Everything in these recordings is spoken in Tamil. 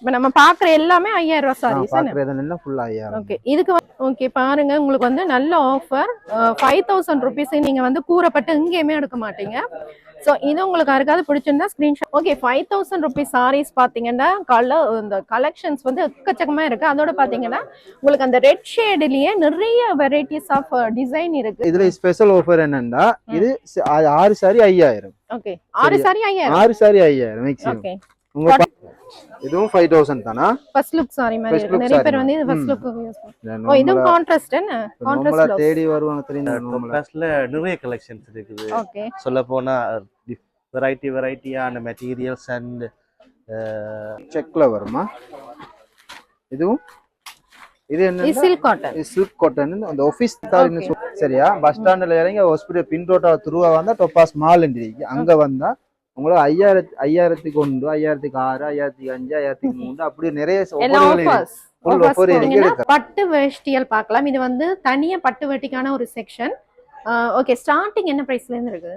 இப்ப நம்ம பாக்குற எல்லாமே ஐயாயிரம் ரூபாய் சாரீஸ் பாக்குறது எல்லாம் ஃபுல் ஐயாயிரம். ஓகே இதுக்கு ஓகே பாருங்க உங்களுக்கு வந்து நல்ல ஆஃபர் ஃபைவ் தௌசண்ட் ருபீஸ் நீங்க வந்து கூறப்பட்டு எங்கேயுமே எடுக்க மாட்டீங்க. ஸோ இது உங்களுக்கு யாருக்காவது பிடிச்சிருந்தா screenshot okay five thousand rupees saris பார்த்தீங்கன்னா கலர் இந்த கலெக்ஷன்ஸ் வந்து எக்கச்சக்கமா இருக்கு. அதோட பார்த்தீங்கன்னா உங்களுக்கு அந்த ரெட் ஷேடுலயே நிறைய வெரைட்டிஸ் ஆஃப் டிசைன் இருக்கு. இதுல ஸ்பெஷல் ஆஃபர் என்னன்னா இது ஆறு சாரி ஐயாயிரம். ஓகே ஆறு? சாரி ஐயாயிரம்? ஆறு சாரி ஐயாயிரம் ஓகே இதுவும் ஃபைவ் தௌசண்ட் தானா? ஃபர்ஸ்ட் லுக் சாரி மாதிரி நிறைய பேர் வந்து இது. ஃபர்ஸ்ட். லுக் யூஸ் பண்ணுவாங்க ஓ இதுவும் கான்ட்ராஸ்ட் என்ன? கான்ட்ராஸ்ட் தேடி வருவாங்க தெரியும். டாப்லாஸ்ல நிறைய கலெக்ஷன்ஸ் இருக்குது. ஓகே சொல்ல போனா வெரைட்டி வெரைட்டியான மெட்டீரியல்ஸ் அண்ட் செக்ல வருமா? இதுவும்? இது இது என்ன சில்க் காட்டன் சில்க் காட்டன் அந்த ஆபீஸ் தாரின்னு சரியா? பஸ் ஸ்டாண்ட்ல இறங்கி ஹாஸ்பிட்டல் பின் ரோட்டா துருவா வந்தா டொப்பாஸ் மால் இருக்கு அங்க வந்தா உங்களுக்கு ஐயாயிரத்து ஐயாயிரத்துக்கு ஒன்று ஐயாயிரத்துக்கு ஆறு ஐயாயிரத்துக்கு அஞ்சு ஐயாயிரத்துக்கு மூணு அப்படி நிறைய. பட்டு வேஷ்டியல் பார்க்கலாம் இது வந்து தனியா பட்டு வேட்டிக்கான ஒரு செக்ஷன் ஓகே ஸ்டார்டிங் என்ன பிரைஸ்ல இருந்து இருக்கு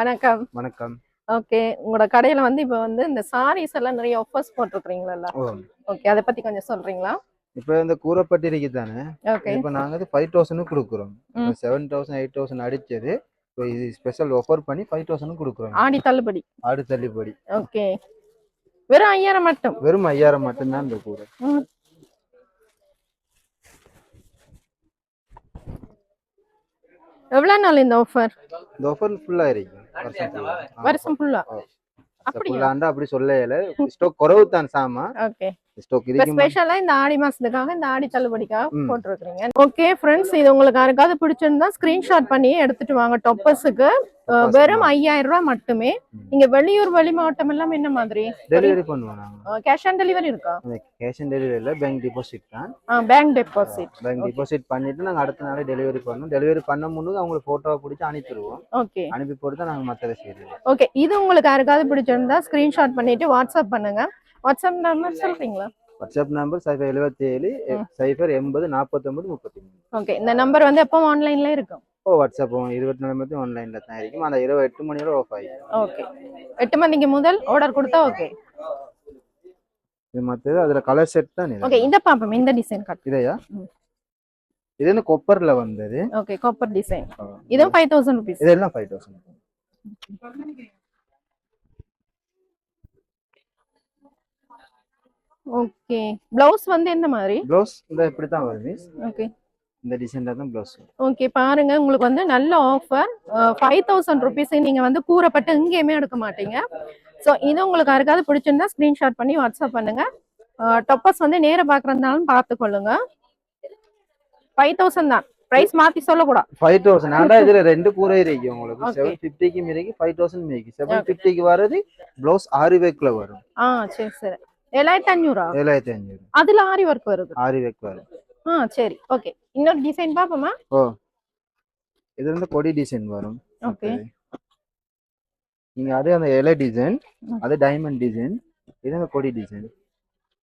வணக்கம். வணக்கம். ஓகே உங்களோட கடையில வந்து இப்போ வந்து இந்த சாரீஸ் எல்லாம் நிறைய ஆஃபர்ஸ் போட்டிருக்கீங்களா ஓகே அதை பத்தி கொஞ்சம் சொல்றீங்களா? இப்ப இந்த கூறப்பட்டு இருக்கு தானே இப்ப நாங்க வந்து ஃபைவ் தௌசண்ட் கொடுக்குறோம். செவன் தௌசண்ட் எயிட் தௌசண்ட் அடிச்சது. இப்போ இது ஸ்பெஷல் ஆஃபர் பண்ணி ஃபைவ் தௌசண்ட் கொடுக்குறோம். ஆடி தள்ளுபடி. ஆடு தள்ளுபடி. ஓகே. வெறும் ஐயாயிரம் மட்டும். வெறும் ஐயாயிரம் மட்டும்தான் இந்த கூரை. ம். எவ்வளவு நாள் இந்த ஆஃபர் இந்த ஆஃபர் ஃபுல்லா இருக்கு வருஷம் ஃபுல்லா ஃபுல்லாண்டா அப்படி சொல்லல. ஸ்டாக் குறவு தான் சாமா. ஓகே. ஸ்டாக் இருக்கு ஸ்பெஷலா இந்த ஆடி மாசத்துக்காக இந்த ஆடி தள்ளுபடிக்காக. போட்டிருக்கீங்க ஓகே ஃப்ரெண்ட்ஸ் இது உங்களுக்கு யாருக்காவது பிடிச்சிருந்தா ஸ்கிரீன்ஷாட் பண்ணி எடுத்துட்டு வாங்க. டொப்பஸுக்கு வெறும் ஐயாயிரம் ரூபாய் மட்டுமே. ம். நீங்க வெளியூர் வெளி மாவட்டம் எல்லாம் என்ன மாதிரி? டெலிவரி பண்ணுவோம் கேஷ் ஆன் டெலிவரி இருக்கா? கேஷ் ஆன் டெலிவரியில பேங்க் டிபாசிட் தான். பேங்க் டெபாசிட் பேங்க் டிபாசிட் பண்ணிட்டு நாங்க அடுத்த நாளே டெலிவரி பண்ணோம் டெலிவரி பண்ண முன்னுக்கு அவங்களுக்கு போட்டோவை பிடிச்சி அனுப்பிடுவோம். ஓகே அனுப்பி போட்டு தான் நாங்க மத்ததை செய்யறது. ஓகே இது உங்களுக்கு யாருக்காவது பிடிச்சிருந்தா ஸ்கிரீன்ஷாட் பண்ணிட்டு வாட்ஸ்அப் பண்ணுங்க. வாட்ஸ்அப் நம்பர் சொல்றீங்களா? வாட்ஸ்அப் நம்பர் சைஃபர் எழுபத்தி ஏழு. சைஃபர் எண்பது நாற்பத்தொன்பது முப்பத்தி மூணு ஓகே இந்த நம்பர் வந்து எப்போ ஆன்லைன்ல இருக்கும்? ஓ வாட்ஸ்அப் இருபத்தி நாலு மணி ஆன்லைன்ல தான் இருக்கும். அந்த இருபது எட்டு மணி வரை ஆஃப் ஆகிடும் ஓகே எட்டு மணிக்கு முதல் ஆர்டர் கொடுத்தா ஓகே இது மற்றது அதுல கலர் செட் தான் இது. ஓகே இந்த பாப்போம் இந்த டிசைன் காட்டு. இதையா. இது வந்து கொப்பர்ல வந்தது. ஓகே காப்பர் டிசைன் இதுவும் ஃபைவ் தௌசண்ட் ருபீஸ் இதெல்லாம் ஃபைவ் தௌசண்ட் ஓகே. பிளவுஸ் வந்து எந்த மாதிரி? ப்ளவுஸ் இந்த இப்படி தான் வரும் miss. ஓகே. இந்த டிசைன்ல தான் ப்ளவுஸ் ஓகே பாருங்க. உங்களுக்கு வந்து நல்ல ஆஃபர் ஃபைவ் தௌசண்ட் ருபீஸ் நீங்க வந்து கூறப்பட்டு எங்கேயுமே எடுக்க மாட்டீங்க. ஸோ இது உங்களுக்கு யாருக்காவது பிடிச்சிருந்தா ஸ்கிரீன்ஷாட் பண்ணி வாட்ஸ்அப் பண்ணுங்க. டொப்பஸ் வந்து நேர பார்க்கறதுனாலும் பார்த்துக்கொள்ளுங்க. ஃபைவ் தௌசண்ட் தான். ப்ரைஸ் மாத்தி சொல்லக்கூடாது. ஃபைவ் தௌசண்ட் ஆண்டா இதுல ரெண்டு கூரை இருக்கு உங்களுக்கு. செவன் ஃபிஃப்டிக்கு மீறிக்கு ஃபைவ் தௌசண்ட் மீறிக்கு செவன் ஃபிஃப்டிக்கு வர்றது ப்ளவுஸ் ஆரி வேக்ல வரும். ஆ சரி சரி. ஏழாயிரத்தி அஞ்சூறா ஏழாயிரத்தி அஞ்சூறு அதுல ஆரி ஒர்க் வருது. ஆரி வேக் வரும் ஆ சரி. ஓகே இன்னொரு டிசைன் பார்ப்போமா? ஓ. இது வந்து கொடி டிசைன் வரும். ஓகே. நீங்க அதே அந்த இலை டிசைன். அது டைமண்ட் டிசைன் இது அந்த கொடி டிசைன்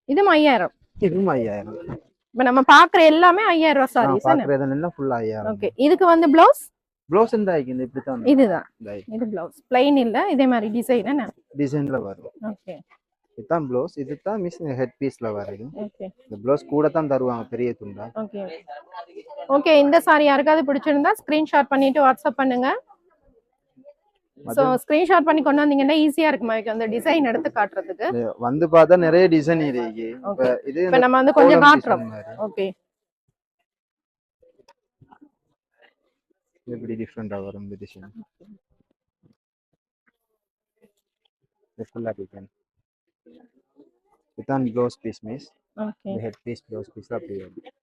இதுவும் ஐயாயிரம். இதுவும் ஐயாயிரம். இப்ப நம்ம பாக்குற எல்லாமே ஐயாயிரம் ரூபாய் சாரீஸ் பாக்குறது எல்லாம் ஃபுல் ஐயாயிரம். ஓகே இதுக்கு வந்து பிளவுஸ் ப்ளவுஸ் இந்த ஆயிக்கு இந்த இப்படி தான் இதுதான். இது பிளவுஸ் பிளைன் இல்ல இதே மாதிரி டிசைன் டிசைன்ல வரும். ஓகே இதுதான் ப்ளவுஸ் இது தான் மிஸ் ஹெட் பீஸ்ல வருது இந்த ப்ளவுஸ் கூட தான் தருவாங்க பெரிய துண்டா. ஓகே ஓகே இந்த சாரி யாருக்காவது பிடிச்சிருந்தா ஸ்கிரீன் ஷாட் பண்ணிட்டு வாட்ஸ்அப் பண்ணுங்க. சோ ஸ்கிரீன்ஷாட் பண்ணி கொண்டு வந்தீங்கன்னா ஈஸியா இருக்கு மாதிரி அந்த டிசைன் எடுத்து காட்டுறதுக்கு. வந்து பார்த்தா நிறைய டிசைன் இருக்கு இது இப்ப நம்ம வந்து கொஞ்சம் காட்டுறோம். ஓகே எப்படி டிஃப்ரெண்டா வரும் டிசைன் ஃபுல்லா டிசைன் இதுதான் blouse piece miss okay head piece blouse piece அப்படி வரும்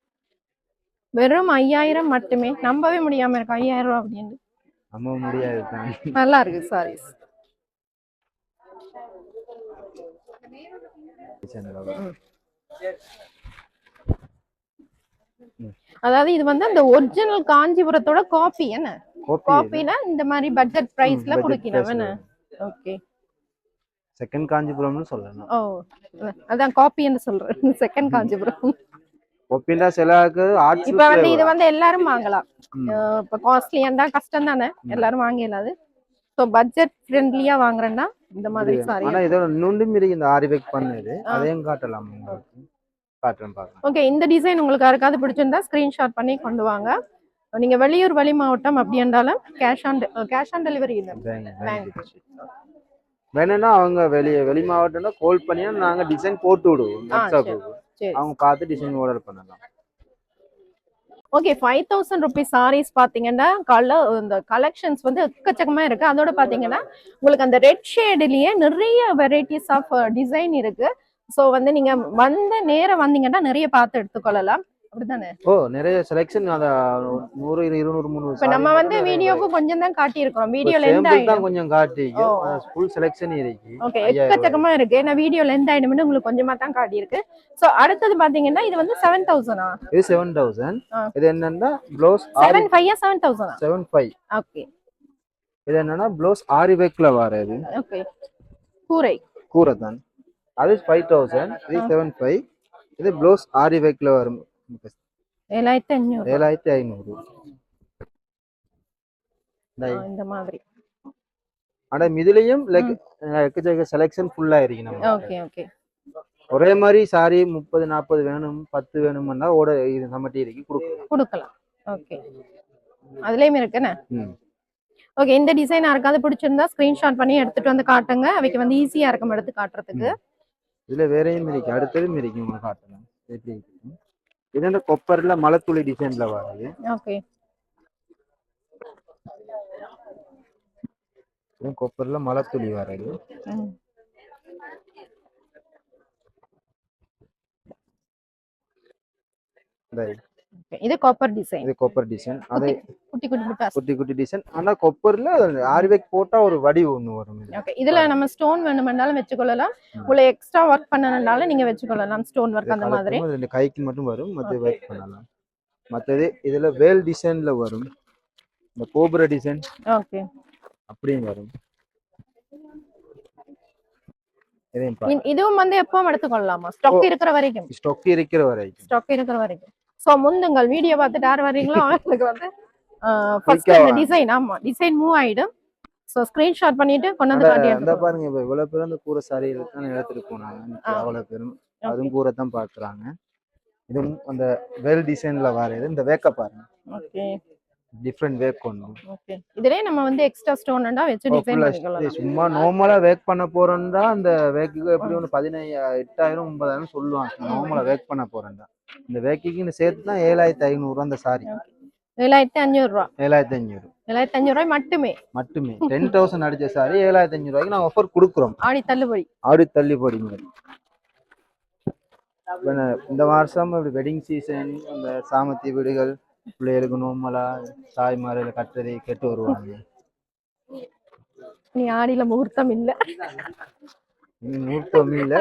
வெறும் ஐயாயிரம் மட்டுமே. நம்பவே முடியாம இருக்கு. ஐயாயிரம் ரூபாய் அப்படின்னு. நம்ம முடியாது தான். நல்லா இருக்கு. சாரீஸ் வரும் அதாவது இது வந்து அந்த ஒரிஜினல் காஞ்சிபுரத்தோட காப்பி என்ன? காப்பில இந்த மாதிரி பட்ஜெட் பிரைஸ்ல வரும். ஓகே செகண்ட் காஞ்சிபுரம்னு சொல்லலாம் ஓ அதான் காப்பின்னு சொல்றேன். செகண்ட் காஞ்சிபுரம். ஒப்பிண்டா சிலாக்கு ஆர்ட்ஸ் இப்ப வந்து இது வந்து எல்லாரும் வாங்கலாம். இப்ப காஸ்ட்லியா இருந்தா கஷ்டம் தானே? எல்லாரும் வாங்கிடலாது ஸோ பட்ஜெட் ஃப்ரெண்ட்லியா வாங்குறேன்னா இந்த மாதிரி சாரி ஆனா இதோட நுண்டும் இருக்கு இந்த ஆரி ஒர்க் பண்ணது. அதையும் காட்டலாம் உங்களுக்கு. காட்டுறேன் பாக்கலாம் ஓகே இந்த டிசைன் உங்களுக்கு யாருக்காவது பிடிச்சிருந்தா ஸ்கிரீன்ஷாட் பண்ணி கொண்டு வாங்க. நீங்க வெளியூர் வெளி மாவட்டம் அப்படி இருந்தாலும் cash on cash on delivery இல்லை. வேணும்னா அவங்க வெளிய வெளி மாவட்டம்னா கால் பண்ணியா நாங்க டிசைன் போட்டு விடுவோம். வாட்ஸ்அப்புக்கு அவங்க பார்த்து டிசைன் ஆர்டர் பண்ணலாம். Okay five thousand rupees sarees பார்த்தீங்கன்னா கலர் இந்த கலெக்ஷன்ஸ் வந்து எக்கச்சக்கமா இருக்கு. அதோட பார்த்தீங்கன்னா உங்களுக்கு அந்த ரெட் ஷேடுலயே நிறைய வெரைட்டிஸ் ஆஃப் டிசைன் இருக்கு. ஸோ வந்து நீங்க வந்து நேரம் வந்தீங்கன்னா நிறைய பார்த்து எடுத்துக்கொள்ளலாம். அப்படிதானே ஓ நிறைய செலெக்ஷன் அந்த நூறு இரு- இருநூறு முந்நூறு இப்ப நம்ம வந்து வீடியோக்கு கொஞ்சம் தான் காட்டியிருக்கிறோம். வீடியோல சாம்பிள் தான் கொஞ்சம் காட்டி ஓ. ஃபுல் செலெக்ஷன் இருக்கு. ஓகே எக்கச்சக்கமா இருக்கு. ஏன்னா வீடியோல எந்த ஆயிடும்னு உங்களுக்கு கொஞ்சமா தான் காட்டியிருக்கு. ஸோ அடுத்தது பாத்தீங்கன்னா இது வந்து செவன் தௌசண்டா இது செவன் தௌசண்ட். இது என்னன்னா ப்ளவுஸ் செவன் ஃபைவ் செவன் தௌசண்டா செவன் ஃபைவ் ஓகே இது என்னன்னா ப்ளவுஸ் ஆரி ஒர்க்ல வர்றது ஓகே கூரை கூரை. தான் அது ஃபைவ் தௌசண்ட் இது. செவன் ஃபைவ் இது ப்ளவுஸ் ஆரி ஒர்க்ல வரும். ஏழாயிரத்தி அஞ்சூறு ஏழாயிரத்தி ஐநூறு இந்த மாதிரி ஆனா இதுலயும் எக்கச்சக்க செலெக்ஷன் ஃபுல்லா இருக்கு நம்ம. ஓகே ஓகே ஒரே மாதிரி சாரி முப்பது நாற்பது வேணும் பத்து வேணும்னா ஓட இது நம்மகிட்ட இருக்கு கொடுக்கலாம். கொடுக்கலாம். ஓகே அதுலயும் இருக்குண்ணே. ஓகே இந்த டிசைன் யாருக்காவது பிடிச்சிருந்தா ஸ்கிரீன்ஷாட் பண்ணி எடுத்துட்டு வந்து காட்டுங்க. அவைக்கு வந்து ஈஸியா இருக்கும் எடுத்து காட்டுறதுக்கு. இதுல வேறையும் இருக்கு. அடுத்ததும் இருக்கு. உங்களுக்கு காட்டலாம் எப்படி இது இந்த கொப்பர்ல மலைத்துளி டிசைன்ல வருது. ஓகே இது கொப்பர்ல மலைத்துளி வருது. ம். இந்த இது காப்பர் டிசைன் இது கொப்பர் டிசைன் அது குட்டி குட்டி குட்டி குட்டி டிசைன் ஆனா கொப்பர்ல ஆரிவேக் போட்டா ஒரு வடிவு ஒண்ணு வரும். ஓகே இதுல நம்ம ஸ்டோன் வேணுமென்றாலும் வச்சுக்கொள்ளலாம். உங்களை எக்ஸ்ட்ரா ஒர்க் பண்ணணும்னாலும் நீங்க வச்சுக்கொள்ளலாம் ஸ்டோன் ஒர்க் அந்த மாதிரி. ரெண்டு கைக்கு மட்டும் வரும் மற்ற ஒர்க் பண்ணலாம். மற்றது இதுல வேல் டிசைன்ல வரும். இந்த கோபுர டிசைன் ஓகே அப்படியும் வரும். இதுவும் வந்து எப்பவும் எடுத்துக்கொள்ளலாமா? ஸ்டாக் இருக்கிற வரைக்கும். ஸ்டொக் இருக்கிற வரைக்கும். ஸ்டாக் இருக்கிற வரைக்கும். சோ முந்துங்கள் வீடியோ பார்த்துட்டு யார் வர்றீங்களோ அவங்களுக்கு வந்து ஃபர்ஸ்ட் அந்த. டிசைன் ஆமா டிசைன் மூவ் ஆயிடும். சோ ஸ்கிரீன்ஷாட் பண்ணிட்டு கொண்டு வந்து காட்டி அந்த எடுத்துக்கோங்க. பாருங்க இப்ப இவ்வளவு பேர் அந்த கூரை சாரி தான் எடுத்துட்டு போனாங்க. அவ்வளவு பேரும் அதுவும் கூரை தான் பாக்குறாங்க. இதுவும் அந்த வேல் டிசைன்ல வர்றது இந்த வேக்க பாருங்க. ஓகே டிஃப்ரெண்ட் வேக் ஒன்று ஓகே இதுலயே நம்ம வந்து எக்ஸ்ட்ரா ஸ்டோன்டா வச்சு டிசைன் பண்ணிக்கலாம். சும்மா நார்மலா வேக் பண்ண போறோம்டா அந்த வேக்குக்கு எப்படி ஒன்று பதினையாயிரம் எட்டாயிரம் ஒன்பதாயிரம் சொல்லுவாங்க. நார்மலா வேக் பண்ண போறேன்டா. இந்த வேக்கிக்கு சேர்த்து தான் ஏழாயிரத்தி ஐநூறு அந்த சாரி ஏழாயிரத்தி அஞ்சூறு ரூபா. ஏழாயிரத்தி ஐநூறு. ஏழாயிரத்தி அஞ்சூறு ரூபாய் மட்டுமே. மட்டுமே. டென் தௌசண்ட் அடிச்ச சாரி ஏழாயிரத்தி ஐநூறு ரூபாய்க்கு நான் ஆஃபர் கொடுக்குறோம். ஆடி தள்ளுபடி. ஆடி தள்ளி போடுங்க இப்ப நான் இந்த வருஷம் இப்படி வெட்டிங் சீசன் அந்த சாமத்தி வீடுகள் பிள்ளைகளுக்கு நோமலா தாய்மார்கள் கட்டுறதை கேட்டு வருவாங்க. நீ ஆடியில முகூர்த்தம் இல்ல. முகூர்த்தம் இல்ல.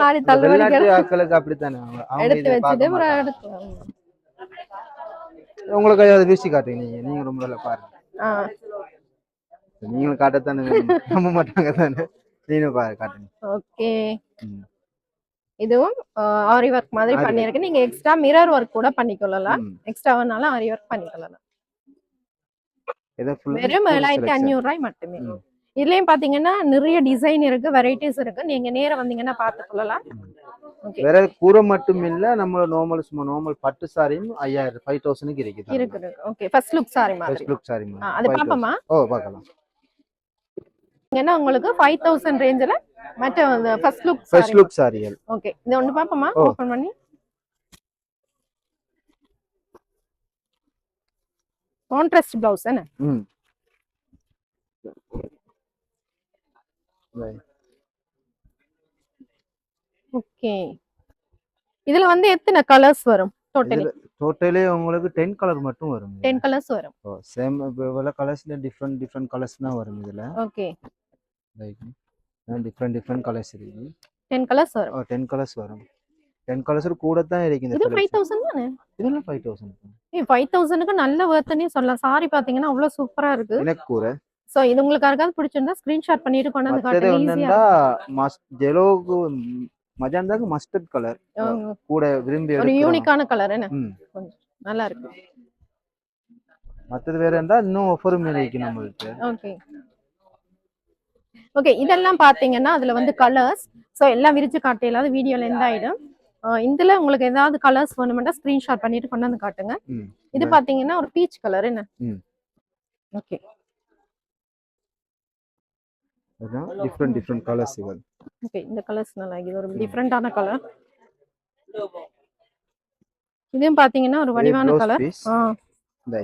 ஆட்களுக்கு அப்படித்தானே? எடுத்து வச்சுட்டு உங்களுக்கு அதை வீசி காட்டுங்க நீங்க. நீங்க ரொம்ப நல்லா பாருங்க. நீங்களும் காட்டத்தானே. நம்ப மாட்டாங்க தானே. நீங்களும் பாரு காட்டுங்க. ஓகே. இதுவும் ஆரி ஒர்க் மாதிரி. பண்ணிருக்கு நீங்க எக்ஸ்ட்ரா மிரர் ஒர்க் கூட பண்ணிக்கொள்ளலாம். எக்ஸ்ட்ரா வேணாலும் ஆரி ஒர்க் பண்ணிக்கொள்ளலாம். வெறும் ஏழாயிரத்தி. அஞ்சூறு ரூபாய் மட்டுமே. இதுலயும் பாத்தீங்கன்னா நிறைய டிசைன் இருக்கு வெரைட்டிஸ் இருக்கு. நீங்க நேரா வந்தீங்கன்னா பார்த்து கொள்ளலாம். வேற கூரை மட்டும் இல்ல நம்ம நார்மல் சும்மா நார்மல் பட்டு சாரியும் ஐயாயிரம் ஃபைவ் தௌசண்ட்க்கு இருக்குது இருக்கு இருக்கு. ஓகே ஃபர்ஸ்ட் லுக் சாரி மாதிரி. ஃபர்ஸ்ட் லுக் சாரி ஆ, அது பாப்போமா? ஓ பார்க்கலாம் ஏன்னா உங்களுக்கு ஃபைவ் தௌசண்ட் ரேஞ்சில் மற்ற ஃபர்ஸ்ட் லுக் ஃபர்ஸ்ட் லுக் சாரிகள் ஓகே இது ஒன்று பார்ப்போமா? ஓப்பன் பண்ணி. கான்ட்ராஸ்ட் பிளவுஸ் தானே ம். ஓகே இதுல வந்து எத்தனை கலர்ஸ் வரும்? டோட்டலி டோட்டலி உங்களுக்கு 10 கலர் மட்டும் வரும். 10 கலர்ஸ் வரும். ஓ சேம் வெவ்வேறு கலர்ஸ்ல டிஃபரண்ட் டிஃபரண்ட் கலர்ஸ் தான் வரும் இதுல. ஓகே டிஃப்ரெண்ட் டிஃப்ரெண்ட் கலர்ஸ் இருக்கு டென் கலர்ஸ் வரும். டென் கலர்ஸ் வரும். டென் கலர்ஸ் கூட தான் இருக்கு இந்த இது ஃபைவ். தௌசண்ட் தானே? இதெல்லாம் ஃபைவ் தௌசண்ட் ஏய் ஃபைவ் தௌசண்ட்க்கு நல்ல ஒர்த்துன்னே சொல்லலாம். சாரி பாத்தீங்கன்னா அவ்வளவு சூப்பரா இருக்கு. எனக்கு கூற. சோ இது உங்களுக்கு யாருக்காவது பிடிச்சிருந்தா ஸ்கிரீன்ஷாட் பண்ணிட்டு கொண்டு வந்து மற்றது காட்டுங்க ஈஸியா என்னன்னா மஸ் ஜெலோக்கு மஜாந்தாக்கு மஸ்டர்ட் கலர் கூட விரும்பி ஒரு. யூனிக்கான கலர் என்ன? நல்லா இருக்கு. மற்றது வேற இருந்தா இன்னும் ஆஃபரும் இருக்கு நம்மளுக்கு ஓகே ஓகே இதெல்லாம் பாத்தீங்கன்னா அதுல வந்து கலர்ஸ் சோ எல்லாம் விரிச்சு காட்டையிலாத வீடியோல எந்த ஆயிடும். இதுல உங்களுக்கு ஏதாவது கலர்ஸ் வேணுமெண்டா ஸ்கிரீன்ஷாட் பண்ணிட்டு கொண்டு வந்து காட்டுங்க. இது பாத்தீங்கன்னா ஒரு பீச் கலர் என்ன. ஓகே டிஃப்ரெண்ட் டிஃப்ரெண்ட் கலர்ஸ் இது ஓகே இந்த கலர்ஸ் நல்லா இது ஒரு டிஃப்ரெண்டான கலர் இதுவும் பாத்தீங்கன்னா ஒரு வடிவான colour ah.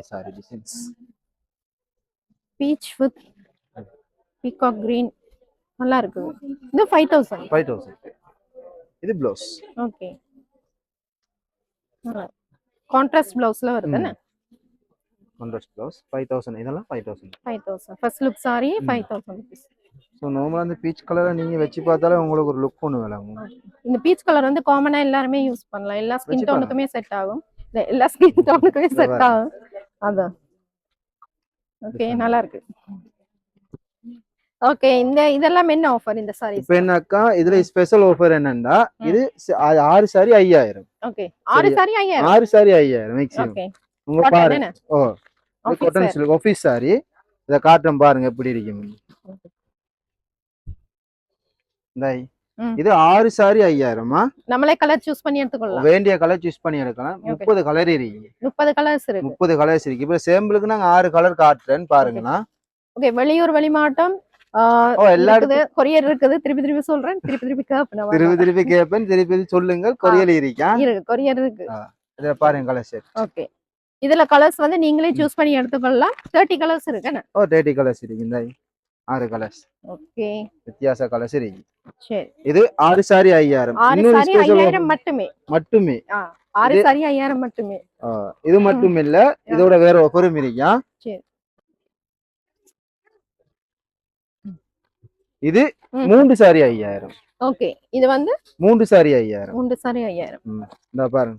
Sari designs peach with peacock green நல்லா இருக்கு இது ஃபைவ் தௌசண்ட் ஃபைவ் தௌசண்ட் இது ப்ளவுஸ் ஓகே கான்ட்ராஸ்ட் பிளவுஸ்ல வருது என்ன? கான்ட்ராஸ்ட் ப்ளவுஸ் ஃபைவ் தௌசண்ட் இதெல்லாம் five thousand five thousand first look sari five thousand rupees so நார்மலாக அந்த பீச் கலரை நீங்கள் வச்சு பார்த்தாலே உங்களுக்கு ஒரு லுக் ஒன்று விளங்கும் இந்த பீச் கலர் வந்து காமனா எல்லாருமே யூஸ் பண்ணலாம். எல்லா ஸ்கின். டோனுக்குமே செட் ஆகும். எல்லா ஸ்கின் டோனுக்குமே செட். ஆகும். அதான். ஓகே. நல்லா இருக்கு ஓகே இந்த இதெல்லாம் என்ன ஆஃபர் இந்த சாரீஸ் இப்போ என்னக்கா இதுல ஸ்பெஷல் ஆஃபர் என்னன்னா இது ஆறு சாரி ஐயாயிரம். ஓகே ஆறு சரி. சாரி ஐயாயிரம்? ஆறு சாரி ஐயாயிரம் மேக்ஸிமம் உங்க காட்டன் பாரு. என்ன oh cotton. Silk office sari இதை காட்டுறேன் பாருங்க எப்படி. ம். இது ஆறு சாரி ஐயாயிரமா? நம்மளே கலர் சூஸ் பண்ணி எடுத்துக்கொள்ளலாம். வேண்டிய கலர் சூஸ் பண்ணி எடுக்கலாம். முப்பது கலர் இருக்கு. முப்பது கலர்ஸ் இருக்கு. முப்பது கலர்ஸ் இருக்கு. இப்போ சேம்பிளுக்கு நாங்க ஆறு கலர் காட்டுறேன்னு பாருங்கண்ணா ஓகே வெளியூர் எல்லா இருக்குது கொரியர் இருக்குது. திருப்பி திருப்பி சொல்றேன். திருப்பி திருப்பி கேப்பேன் திருப்பி திருப்பி திருப்பி சொல்லுங்கள். கொரியல் இருக்கா? இருக்கு. கொரியர் இருக்கு. இதை பாருங்க கலர் செட் ஓகே. இதுல கலர்ஸ் வந்து நீங்களே சூஸ் பண்ணி எடுத்துக்கொள்ளலாம். தேர்ட்டி கலர்ஸ் இருக்கு என்ன? ஓ தேர்ட்டி கலர்ஸ் இருக்கு. இந்த ஆறு கலர்ஸ் ஓகே. வித்தியாச கலர்ஸ் இருக்கு. சரி. இது ஆறு சாரி ஐயாயிரம். ஆறு சாரி ஐயாயிரம் மட்டுமே. மட்டுமே. ஆறு சாரி ஐயாயிரம் மட்டுமே. இது மட்டும் இல்ல இதோட வேற ஆஃபரும் இருக்கா? சரி. இது. மூன்று சாரி ஐயாயிரம். ஓகே இது வந்து? மூன்று சாரி ஐயாயிரம். மூன்று சாரி ஐயாயிரம். இந்த பாருங்க.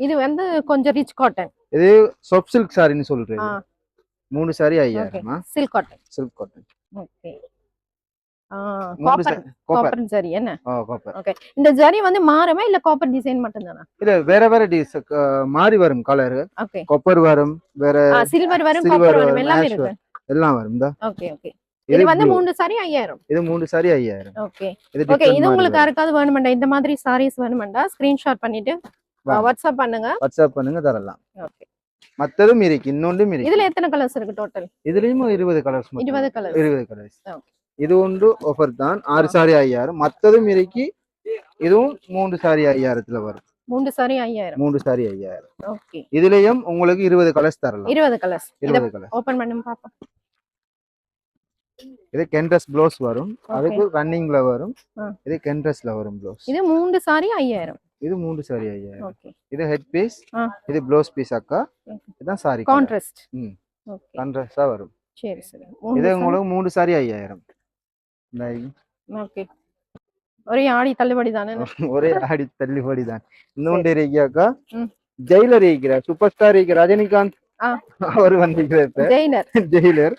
இது வந்து கொஞ்சம் ரிச் காட்டன் இது சொப் சில்க் சாரின்னு சொல்றேன். மூணு sari ஐயாயிரமா? Silk cotton silk cotton okay. Copper zari என்ன? ஓகே இந்த ஜரி வந்து மாறுமா இல்ல காப்பர் டிசைன் மட்டும் தானா இல்ல வேற வேற மாறி வரும் கலர் ஓகே. கொப்பர் வரும் வேற சில்வர் வரும் காப்பர் எல்லாமே ash இருக்கு. எல்லாம் வரும் ஓகே. இது வந்து. மூணு சாரி ஐயாயிரம். இது மூணு சாரி ஐயாயிரம். ஓகே இது ஓகே இது உங்களுக்கு. யாருக்காவது வேணுமெண்டா? இந்த மாதிரி சாரீஸ் வேணுமெண்டா? ஸ்கிரீன்ஷாட் பண்ணிட்டு. வாட்ஸ்அப் பண்ணுங்க. வாட்ஸ்அப் பண்ணுங்க தரலாம். ஓகே மத்ததும் இருக்கு இன்னொன்றும் இருக்கு. இதுல எத்தனை கலர்ஸ் இருக்கு டோட்டல் இதுலயும் இருபது கலர்ஸ் இருபது கலர்ஸ் இருபது கலர்ஸ். இது ஒன்று ஆஃபர் தான். ஆறு சாரி ஐயாயிரம். மத்ததும் இருக்கு இதுவும் மூன்று சாரி ஐயாயிரத்துல வரும். மூணு சாரி ஐயாயிரம். மூன்று சாரி ஐயாயிரம். ஓகே இதுலயும் உங்களுக்கு இருபது கலர்ஸ் தரலாம். இருபது கலர்ஸ் இருபது கலர் ஓபன் பண்ணுங்க பாப்போம். இது கென்ட்ரஸ் ப்ளவுஸ் வரும். அதுக்கு ரன்னிங்ல வரும். இது கென்ட்ரஸ்ல வரும் ப்ளவுஸ் இது மூணு சாரி ஐயாயிரம். இது மூன்று சாரி ஐயாயிரம். இது ஹெட் பீஸ். இது ப்ளவுஸ் பீஸ் அக்கா. இதுதான் சாரி கான்ட்ராஸ்ட் ம். கான்ட்ராஸ்டா வரும். சரி சரி. இது உங்களுக்கு மூணு சாரி ஐயாயிரம். ஓகே ஒரே ஆடி தள்ளுபடி தானே? ஒரே ஆடி தள்ளுபடி தான். இன்னொன்று இருக்கியாக்கா. ஜெயிலர் இருக்கிறார். சூப்பர் ஸ்டார் இருக்கிற ரஜினிகாந்த். அவர் வந்திருக்கிறார் ஜெயிலர் ஜெயிலர்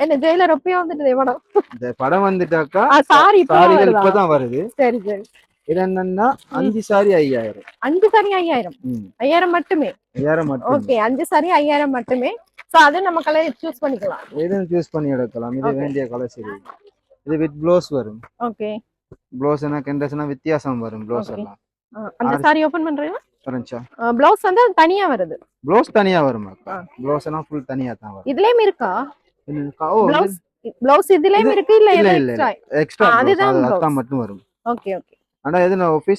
என்ன ஜெயிலர் எப்பயும் வந்துட்டு படம். இந்த படம் வந்துட்டாக்கா சாரி சாரிகள் இப்பதான் வருது. சரி சரி. இது என்னன்னா அஞ்சு சாரி ஐயாயிரம். அஞ்சு சாரி ஐயாயிரம். ஐயாயிரம் மட்டுமே? ஐயாயிரம் மட்டும். ஓகே அஞ்சு சாரி ஐயாயிரம் மட்டுமே. சோ அது நம்ம கலர் சூஸ் பண்ணிக்கலாம். எதுவும் சூஸ் பண்ணி எடுக்கலாம். இது. வேண்டிய கலர் சரி. இது வித் ப்ளவுஸ் வரும். ஓகே ப்ளவுஸ்னா கெண்டஸ்னா வித்தியாசம் வரும் ப்ளவுஸ். எல்லாம். அந்த சாரி ஓபன் பண்றீங்களா? புரிஞ்சா பிளவுஸ் வந்து தனியா வருது. ப்ளவுஸ் தனியா வரும் அக்கா ஆ. ப்ளவுஸ் எல்லாம் ஃபுல் தனியா தான் வரும். இதுலயும் இருக்கா? பிளவுஸ் இதுலயும் இருக்கு? இல்ல இல்ல, எக்ஸ்ட்ரா அதுதான். மட்டும் வரும். ஓகே ஓகே ஆனா எது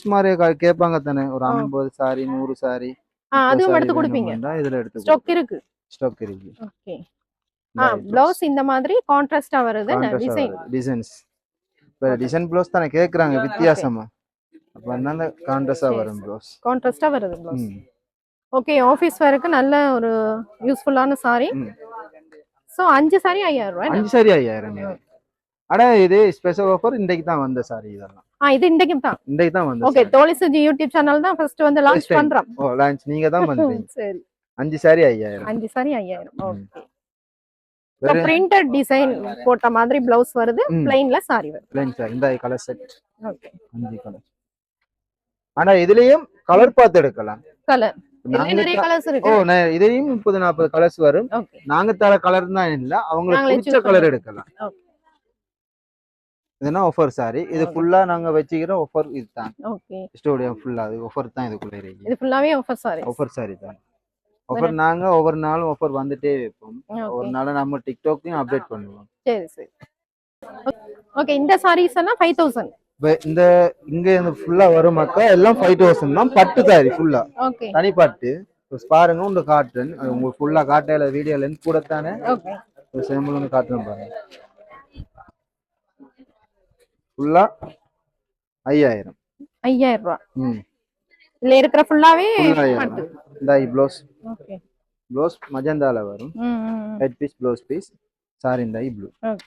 மாதிரி கேட்பாங்க தானே. ஒரு ஆ. ஐம்பது சாரி நூறு சாரி ஆ அதுவும் எடுத்து கொடுப்பீங்க. இதுல எடுத்து ஸ்டாக் இருக்கு. ஸ்டாக் இருக்கு. ஓகே ஆ பிளவுஸ் இந்த மாதிரி கான்ட்ராஸ்டா வருது டிசைன் டிசைன்ஸ் இப்போ டிசைன் ப்ளவுஸ் தானே கேட்குறாங்க வித்தியாசமா. அப்போ அதனால கான்ட்ரஸாக வரும் ப்ளவுஸ் கான்ட்ராஸ்டா வருது பிளவுஸ் ஓகே ஆஃபீஸ் வேருக்கு நல்ல ஒரு யூஸ்ஃபுல்லான சாரி. ஸோ அஞ்சு சாரி ஐயாயிரம் ரூபாய் அஞ்சு சாரி ஐயாயிரம். அட இது ஸ்பெஷல் ஆஃபர் இன்றைக்கு தான் வந்த சாரி இதெல்லாம். இது இன்றைக்கு தான். இன்றைக்கு தான் வந்த ஓகே saree. தோழி சுஜி யூடியூப் சேனல் தான் ஃபர்ஸ்ட் வந்து லான்ச். பண்றோம். ஓ லான்ச் நீங்க தான் பண்றீங்க. சரி. அஞ்சு சாரி ஐயாயிரம். அஞ்சு சாரி ஐயாயிரம். ஓகே பிரிண்டட் டிசைன் போட்ட மாதிரி பிளவுஸ் வருது. பிளைன்ல சாரி வருது. பிளைன் சார் இந்த கலர் செட் ஓகே அஞ்சு கலர் ஆனா இதுலயும் கலர் பார்த்து எடுக்கலாம். கலர் இதுலயும் முப்பது நாற்பது கலர்ஸ் வரும். நாங்க தர கலர் தான் இல்ல. அவங்களுக்கு பிடிச்ச கலர் எடுக்கலாம். இதுனா ஆஃபர் சாரி இது. ஃபுல்லா நாங்க வச்சுக்கிற ஆஃபர் இதுதான். ஓகே ஸ்டூடியோ ஃபுல்லா அது ஆஃபர் தான் இதுக்குள்ள இருக்கு இது ஃபுல்லாவே ஆஃபர் சாரி ஆஃபர் சாரி தான். ஆஃபர் நாங்க ஒவ்வொரு நாளும் ஆஃபர் வந்துட்டே வைப்போம். ஒரு நாள் நம்ம டிக்டாக்லயும் அப்டேட் பண்ணுவோம். சரி சரி. ஓகே இந்த சாரீஸ் எல்லாம் ஃபைவ் தௌசண்ட் இப்ப இந்த இங்க இந்த ஃபுல்லா வரும் மக்கா எல்லாம் ஃபைவ் தௌசண்ட் தான் பட்டு சாரி ஃபுல்லா ஓகே தனி பட்டு இப்ப பாருங்க உங்க காட்டுறேன் உங்களுக்கு ஃபுல்லா காட்டையில வீடியோ லென்த் கூட தானே சாம்பிள் ஒன்று காட்டுறேன் பாருங்க. ஃபுல்லா ஐயாயிரம். ஐயாயிரம் ரூபாய் ம். இதுல இருக்கிற ஃபுல்லாவே இந்த ப்ளவுஸ் ஓகே ப்ளவுஸ் மஜந்தால வரும். Head piece blouse piece sari இந்த ப்ளூ ஓகே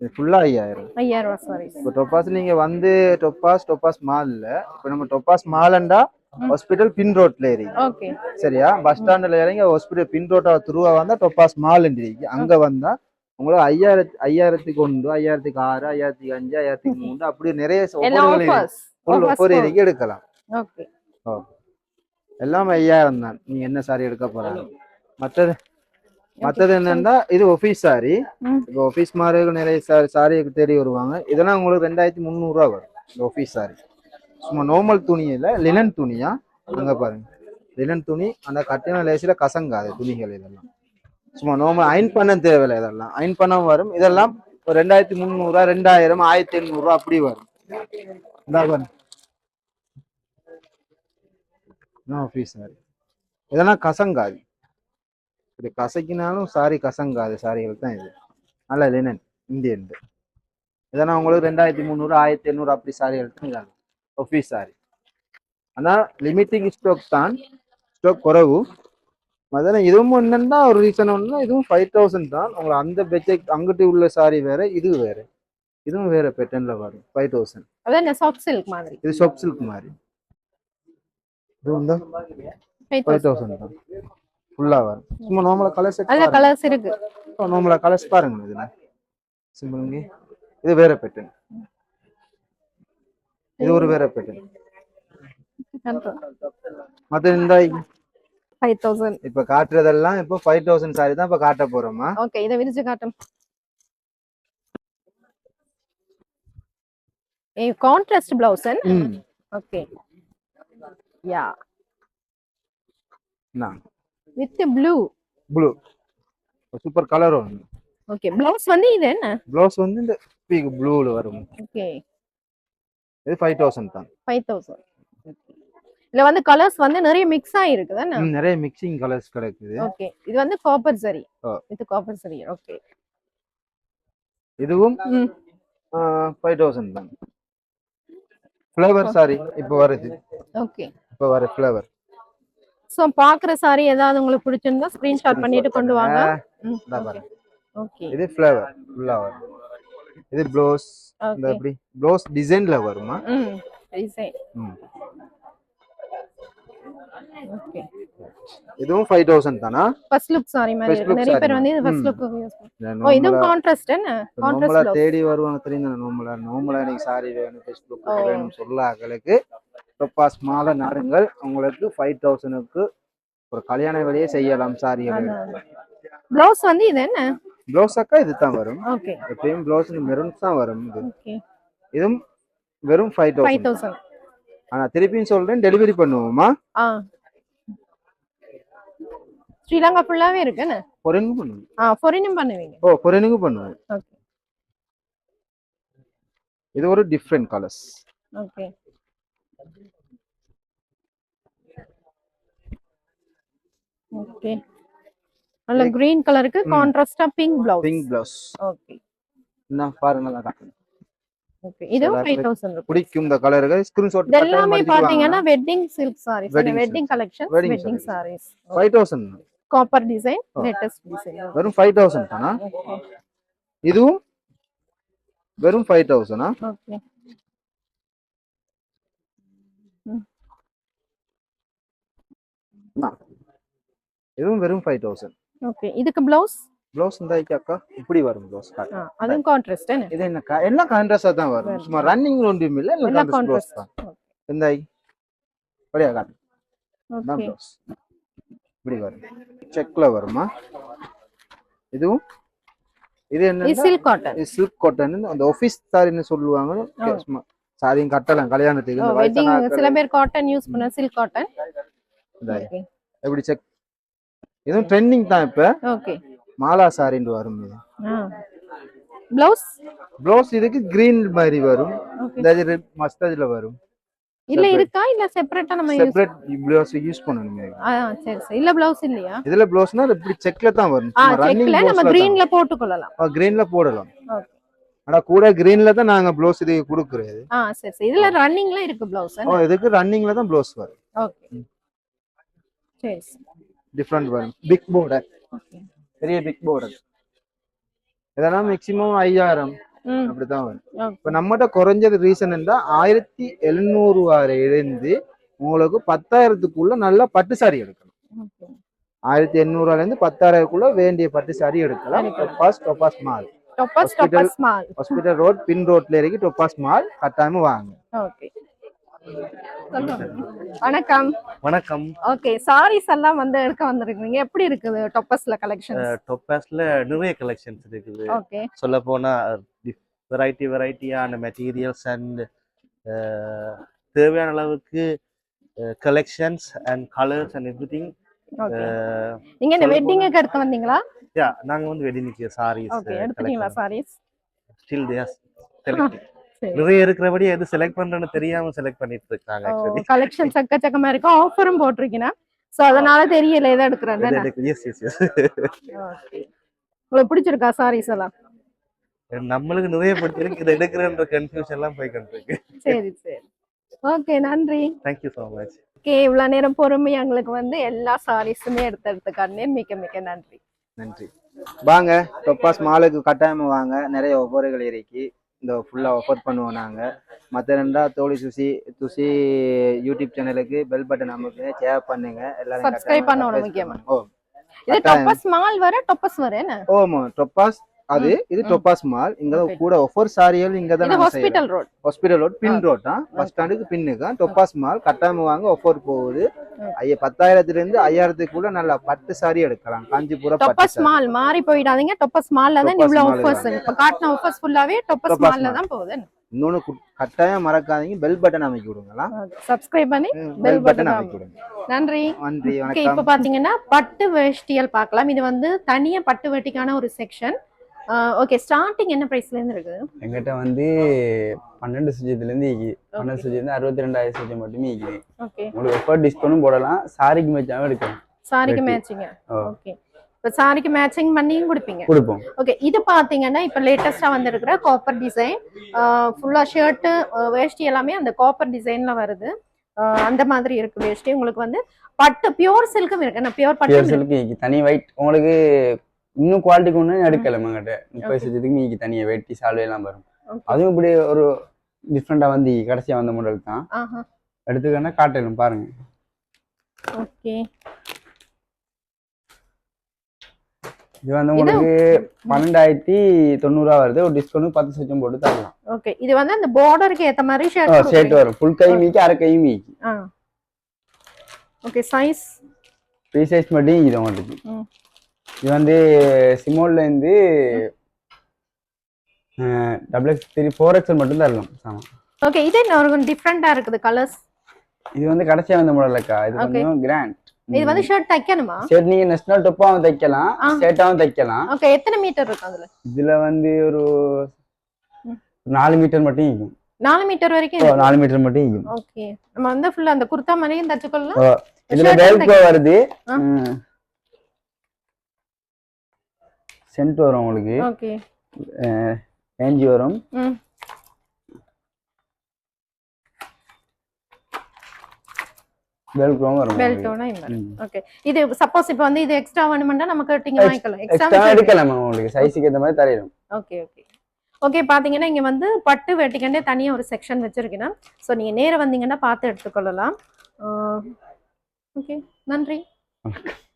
இது ஃபுல்லா ஐயாயிரம். ஐயாயிரம் சாரீஸ் இப்போ டொப்பாஸ் நீங்க வந்து டொப்பாஸ் டொப்பாஸ் மால்ல இப்போ நம்ம டொப்பாஸ் மாலண்டா ஹாஸ்பிட்டல் பின் ரோட்ல ஏறி ஓகே சரியா? பஸ் ஸ்டாண்ட்ல இறங்கி ஹாஸ்பிட்டல் பின் ரோட்டா துருவா வந்தா டொப்பாஸ் மால் இருக்கு அங்க வந்தா உங்களுக்கு ஐயாயிரத்தி ஐயாயிரத்துக்கு ஒன்று ஐயாயிரத்துக்கு ஆறு ஐயாயிரத்துக்கு அஞ்சு ஐயாயிரத்துக்கு மூணு அப்படி நிறைய ஒவ்வொரு இருக்கு எடுக்கலாம். ஓகே எல்லாமே ஐயாயிரம் தான். நீங்க என்ன சாரி எடுக்க போறாங்க? மற்றது மற்றது என்னன்னா இது ஆஃபீஸ் சாரி. இப்போ ஆஃபீஸ் மாதிரி நிறைய சாரி சாரிக்கு தேடி வருவாங்க. இதெல்லாம் உங்களுக்கு ரெண்டாயிரத்தி முந்நூறுரூவா வரும் இந்த ஆஃபீஸ் சாரி சும்மா நார்மல் துணியில லினன் துணியா? அங்க பாருங்க. லினன் துணி அந்த கட்டின லேசில கசங்காது துணிகள் இதெல்லாம். சும்மா நார்மல் அயன் பண்ண தேவையில்லை இதெல்லாம். அயன் பண்ண வரும். இதெல்லாம் ஒரு ரெண்டாயிரத்தி முந்நூறுரூவா ரெண்டாயிரம் ஆயிரத்தி எண்ணூறுரூவா அப்படி வரும். இந்தா பாருங்க. ஆஃபீஸ் சாரி இதெல்லாம் கசங்காது. இது கசக்கினாலும் சாரி கசங்காது. சாரிகள் தான் இது. நல்ல லினன் இந்தியன் இதெல்லாம் உங்களுக்கு ரெண்டாயிரத்தி முந்நூறு ஆயிரத்தி எண்ணூறு அப்படி சாரிகள் தான் இதாகும் ஆஃபீஸ் சாரி ஆனால் லிமிட்டிங் ஸ்டாக் தான். ஸ்டாக் குறைவு. அதனால் இதுவும் என்னன்னா ஒரு ரீசன் ஒன்றுனா இதுவும் ஃபைவ் தௌசண்ட் தான். உங்களுக்கு அந்த பட்ஜெட் அங்கிட்டு உள்ள சாரி வேற இது வேற. இதுவும் வேற பேட்டர்ன்ல வரும். ஃபைவ் தௌசண்ட் அதான் சாஃப்ட் சில்க் மாதிரி. இது சொப் சில்க் மாதிரி. இது வந்து ஃபைவ் தௌசண்ட் தான். ஃபுல்லாக வரும். சும்மா நார்மலாக கலர் அதுல செட் கலர்ஸ் இருக்கு. நார்மலாக கலர்ஸ் பாருங்க இதுல. சிம்பிளுங்க இது வேற பேட்டர்ன் இது ஒரு வேற பேட்டர்ன் மற்ற இந்த ஃபைவ் தௌசண்ட் இப்ப காட்டுறதெல்லாம் இப்போ ஃபைவ் தௌசண்ட் சாரி தான் இப்ப காட்ட போறோமா? ஓகே இதை விரிச்சு காட்டும். ஏ கான்ட்ராஸ்ட் பிளவுஸ் ஓகே யா நான். With blue. Blue. Super colour ஒன்று ஓகே பிளவுஸ் வந்து இது என்ன? ப்ளவுஸ் வந்து இந்த பீக் ப்ளூல வரும். ஓகே இது ஃபைவ் தௌசண்ட் தான். ஃபைவ் தௌசண்ட் இதுல வந்து கலர்ஸ் வந்து நிறைய மிக்ஸ் ஆயிருக்கு தானே? நிறைய மிக்சிங் கலர்ஸ் கிடைக்குது. ஓகே இது வந்து காப்பர் சரி. வித் காப்பர் சரி ஓகே இதுவும் ம். ஃபைவ் தௌசண்ட் தான். ஃப்ளவர் சாரி இப்போ வருது. ஓகே இப்போ வர ஃப்ளவர் சோ பாக்குற சாரி ஏதாவது உங்களுக்கு பிடிச்சிருந்தா ஸ்கிரீன்ஷாட் பண்ணிட்டு கொண்டு வாங்க. ஓகே இது ஃப்ளவர் ஃபுல்லா வரும் இது ப்ளவுஸ் இந்த எப்படி? ப்ளவுஸ் டிசைன்ல வருமா? ம் டிசைன் ஓகே இதுவும் ஃபைவ் தௌசண்ட் தானா? ஃபர்ஸ்ட் லுக் சாரி மாதிரி நிறைய பேர் வந்து இது. ஃபர்ஸ்ட். லுக் யூஸ் பண்ணுவாங்க ஓ இதுவும் கான்ட்ராஸ்ட் என்ன? கான்ட்ராஸ்ட் தேடி வருவாங்க தெரியுங்க நார்மலா நார்மலா எனக்கு சாரி வேணும் ஃபேஸ்புக் ஓ. வேணும் சொல்லாக்களுக்கு டொப்பாஸ் மாலை நாடுங்கள் உங்களுக்கு ஃபைவ் தௌசண்ட்க்கு ஒரு கல்யாண வேலையே செய்யலாம் சாரி பிளவுஸ் வந்து இது என்ன? ப்ளவுஸ் அக்கா இது தான் வரும். ஓகே எப்பயும் ப்ளவுஸ் மெரூன்ஸ் தான் வரும் இது. இதுவும் வெறும் ஃபைவ் தௌசண்ட் ஆனா திருப்பியும் சொல்றேன் டெலிவரி பண்ணுவோமா? ஸ்ரீலங்கா ஃபுல்லாவே இருக்கு என்ன? பொரியனுக்கு பண்ணுவோம். ஆ ஃபொரினும் பண்ணுவீங்க. ஓ பொரியனுக்கு பண்ணுவோம். ஓகே இது ஒரு டிஃப்ரெண்ட் கலர்ஸ் ஓகே ஓகே நல்ல கிரீன் கலருக்கு. கான்ட்ராஸ்டா pink blouse pink blouse okay என்ன பாருங்க நல்லா காட்டுங்க. ஓகே ஃபைவ் தௌசண்ட் பிடிக்கும் இந்த கலருக்கு ஸ்கிரீன்ஷாட் இது எல்லாமே பாத்தீங்கன்னா wedding silk sarees wedding collection wedding sarees. Sarees five thousand copper design. Latest design வெறும் ஃபைவ் தௌசண்ட் தானா? இதுவும் வெறும் ஃபைவ் தௌசண்டா ஓகே இதுவும் வெறும் ஃபைவ் தௌசண்ட் ஓகே இதுக்கு பிளவுஸ் ப்ளவுஸ் இந்த அக்கா? இப்படி வரும் ப்ளவுஸ் அதுவும் கான்ட்ராஸ்ட் இது என்ன எல்லாம் கான்ட்ராஸ்டா தான் வரும்? சும்மா ரன்னிங் ஒன்றும் இல்லை எல்லாம் கான்ட்ராஸ்ட் தான்? இந்த ஐ அப்படியா காட்டு. தான் ப்ளவுஸ் இப்படி வரும். செக்ல வருமா? இதுவும்? இது என்ன சில்க் காட்டன் சில்க் காட்டன் அந்த ஆஃபீஸ் சாரின்னு சொல்லுவாங்க. சும்மா சாரியும் கட்டலாம் கல்யாணத்துக்கு. வயசான சில பேர் காட்டன் யூஸ் பண்ண சில்க் காட்டன் எப்படி செக் இதுவும் ட்ரெண்டிங் தான் இப்ப. ஓகே மாலா சாரின்னு வரும் இது. பிளவுஸ் ப்ளவுஸ் இதுக்கு கிரீன் மாதிரி வரும். இந்த மஸ்தாஜ்ல வரும். இல்ல. இருக்கா? இல்ல செப்பரேட்டா நம்ம செப்பரேட் ப்ளவுஸ் யூஸ் பண்ணணும். இது. ஆ சரி சரி. இல்ல பிளவுஸ் இல்லையா? இதுல ப்ளவுஸ்னா இப்படி செக்ல தான் வரும். ஆ செக்ல நம்ம கிரீன்ல போட்டு கொள்ளலாம் கிரீன்ல போடலாம். ஆனா கூட கிரீன்ல தான் நாங்க ப்ளவுஸ் இது கொடுக்குறது. ஆ சரி சரி. இதுல ரன்னிங்ல இருக்கு பிளவுஸ் ஓ இதுக்கு ரன்னிங்ல தான் ப்ளவுஸ் வரும். ஓகே டிஃப்ரெண்ட் வரும் பிக் ஓகே பெரிய பிக் border இதெல்லாம் மேக்ஸிமம் ஐயாயிரம். ம். அப்படிதான் வரும். இப்ப நம்மகிட்ட குறைஞ்சது ரீசன் இருந்தா ஆயிரத்தி எழுநூறு இருந்து உங்களுக்கு பத்தாயிரத்துக்குள்ள நல்ல பட்டு சாரி எடுக்கணும். ஆயிரத்தி எண்ணூறுல இருந்து பத்தாயிரத்துக்குள்ள வேண்டிய பட்டு சாரி எடுக்கலாம். Topaz Topaz mall hospital road பின் ரோட்ல இறக்கி டொப்பாஸ் மால் கட்டாயமா வாங்க. ஓகே வணக்கம். வணக்கம். ஓகே சாரீஸ் எல்லாம் வந்து எடுக்க வந்திருக்கீங்க. எப்படி இருக்குது டொப்பஸ்ல கலெக்ஷன் டொப்பாஸ்ல நிறைய கலெக்ஷன்ஸ் இருக்குது. ஓகே சொல்ல போனா வெரைட்டி வெரைட்டியான மெட்டீரியல்ஸ் அண்ட் தேவையான அளவுக்கு collections and colours and everything okay நீங்க இந்த வெட்டிங்க்கு எடுத்து வந்தீங்களா? யா நாங்க வந்து வெட்டினிக்கு சாரீஸ் ஓகே எடுத்துட்டீங்களா சாரீஸ் ஸ்டில் தேஸ் செலக்ட் சரி நிறைய இருக்கிறபடி எது செலக்ட் பண்றேன்னு தெரியாம செலக்ட் பண்ணிட்டு இருக்காங்க கலெக்ஷன் சக்கச்சக்கமா இருக்கு. ஆஃபரும் போட்டிருக்கீங்க சோ அதனால தெரியல எதை எடுக்கிறேன்னு. எஸ் எஸ் எஸ் ஓகே உங்களுக்கு பிடிச்சிருக்கா சாரீஸ் எல்லாம்? நம்மளுக்கு நிறைய பிடிச்சிருக்கு. இதை எடுக்கிறன்ற கன்ஃபியூஷன் எல்லாம் போய்கிட்டு இருக்கு சரி சரி. ஓகே நன்றி. தேங்க்யூ ஸோ மச் ஓகே இவ்வளவு நேரம் பொறுமை எங்களுக்கு வந்து எல்லா சாரீஸுமே எடுத்து எடுத்துக்காருனே மிக்க மிக்க நன்றி. நன்றி. வாங்க டொப்பாஸ் மாலுக்கு கட்டாயமா வாங்க. நிறைய ஒவ்வொருகள் இறக்கி இந்த ஃபுல்லா ஆஃபர் பண்ணுவோம் நாங்க மற்ற ரெண்டா தோழி சுசி துசி யூடியூப் சேனலுக்கு பெல் பட்டன் அமுக்கு ஷேர் பண்ணுங்க எல்லாரும் கட்டாயமா பண்ணணும் முக்கியமா. ஓ இது. டொப்பஸ் மால் வர டொப்பஸ் வர ஓமா டொப்பாஸ் அது இது ம். டொப்பாஸ் மால் இங்க Okay. கூட ஒவ்வொரு சாரிகள் இங்க தான் இது நாங்க செய்யறோம். ஹாஸ்பிட்டல் ரோட் ஹாஸ்பிட்டல் ரோட் பின் ஆ. ரோட்டா பஸ் ஸ்டாண்டுக்கு பின்னுக்கு டொப்பாஸ் மால் கட்டாயமா வாங்க ஆஃபர் போகுது. ஐய பத்தாயிரத்துல இருந்து ஐயாயிரத்துக்குள்ள நல்லா பட்டு சாரி எடுக்கலாம். காஞ்சிபுரம் பட்டு டொப்பஸ் மால் மாறி போயிடாதீங்க. டொப்பஸ் மால்ல தான் டொப்பஸ் இவ்வளவு மால் ஆஃபர்ஸ் தான். இப்ப காட்டின ஆஃபர்ஸ் ஃபுல்லாவே டொப்பஸ் டொப்பஸ் மால்ல மால். தான் போகுது. இன்னொன்னு கு- கட்டாயம் மறக்காதீங்க. பெல் பட்டன் அமைக்கி விடுங்களா? சப்ஸ்கிரைப் பண்ணி பெல் பட்டன் அமைக்கி விடுங்க. நன்றி. நன்றி இப்ப வணக்கம். பாத்தீங்கன்னா பட்டு வேஷ்டியல் பார்க்கலாம். இது வந்து தனியா பட்டு வேட்டிக்கான ஒரு செக்ஷன் ஓகே ஸ்டார்டிங் என்ன பிரைஸ்ல இருந்து இருக்குது எங்கிட்ட வந்து பன்னெண்டு சுஜியத்துலேருந்து ஈக்கி பன்னெண்டு சுஜியத்து அறுபத்தி ரெண்டாயிரம் சுஜியம் மட்டுமே ஈக்குது ஓகே உங்களுக்கு எப்போ டிஸ்கவுண்டும் போடலாம். சாரிக்கு மேட்சாகவும் எடுக்கலாம். சாரிக்கு. மேட்சிங்க. ஓகே இப்ப சாரிக்கு மேட்சிங் பண்ணியும் கொடுப்பீங்க. கொடுப்போம். ஓகே இது பாத்தீங்கன்னா இப்ப லேட்டஸ்டா வந்திருக்கிற காப்பர் டிசைன் ஃபுல்லா ஷர்ட் வேஷ்டி எல்லாமே அந்த காப்பர் டிசைன்ல வருது. அந்த மாதிரி இருக்கு வேஷ்டி உங்களுக்கு வந்து பட்டு பியூர் சில்க்கும் இருக்கு. என்ன பியூர் பட்டு சில்க் தனி ஒயிட் உங்களுக்கு இன்னும் குவாலிட்டிக்கு ஒன்றும் எடுக்கல எங்கிட்ட முப்பது. சுஜியத்துக்கு ஈக்கி தனியாக வெட்டி சால்வை எல்லாம் வரும். அதுவும் இப்படி ஒரு டிஃப்ரெண்டாக வந்து கடைசியாக வந்த மாடல் தான். எடுத்துக்கன்னா காட்டலும் பாருங்க. ஓகே இது வந்து உங்களுக்கு பன்னெண்டாயிரத்தி தொண்ணூறுவா வருது. ஒரு டிஸ்கவுண்ட் பத்து சுஜம் போட்டு தரலாம். ஓகே இது வந்து அந்த பார்டருக்கு ஏத்த மாதிரி ஷர்ட் ஷர்ட் வரும். ஃபுல் கை மீக்கி அரை கை மீக்கி ஓகே சைஸ் ஃப்ரீ சைஸ் மட்டும் இது உங்களுக்கு. இது வந்து சிமோல்ல இருந்து double X three four XL மட்டும் தரலாம் ஆமா. ஓகே இது என்ன ஒரு டிஃப்ரெண்டா இருக்குது கலர்ஸ் இது வந்து கடைசியா வந்த மாடலக்கா இது. கொஞ்சம் கிராண்ட் இது வந்து ஷர்ட் தைக்கணுமா? சரி நீங்க நெஷனல் டொப்பாவும் தைக்கலாம். ஷர்ட்டாவும் தைக்கலாம். ஓகே எத்தனை மீட்டர் இருக்கு அதுல? இதுல வந்து ஒரு. நாலு மீட்டர் மட்டும் இருக்கும் நாலு மீட்டர் வரைக்கும். நாலு மீட்டர் மட்டும் இருக்கும் ஓகே நம்ம வந்து ஃபுல்லா அந்த குர்தா மாதிரியும் தச்சுக்கொள்ளலாம் ஓ, இதுல வேல்கோ வருது ஆ. ம். சென்ட் வரும் உங்களுக்கு. ஓகே. ரேஞ்சி வரும். இது சப்போஸ் இப்போ வந்து இது எக்ஸ்ட்ரா வேணுமெண்டா நமக்கு நீங்க வாங்கிக்கலாம். எக்ஸ்ட்ரா எடுக்கலாம் உங்களுக்கு. சைஸுக்கு மாதிரி ஓகே ஓகே. ஓகே பாத்தீங்கன்னா இங்க வந்து பட்டு வேட்டிக்கண்டே தனியா ஒரு செக்ஷன் வச்சிருக்கேன் ஸோ நீங்க நேரா வந்தீங்கன்னா பார்த்து எடுத்துக்கொள்ளலாம். ஓகே. நன்றி.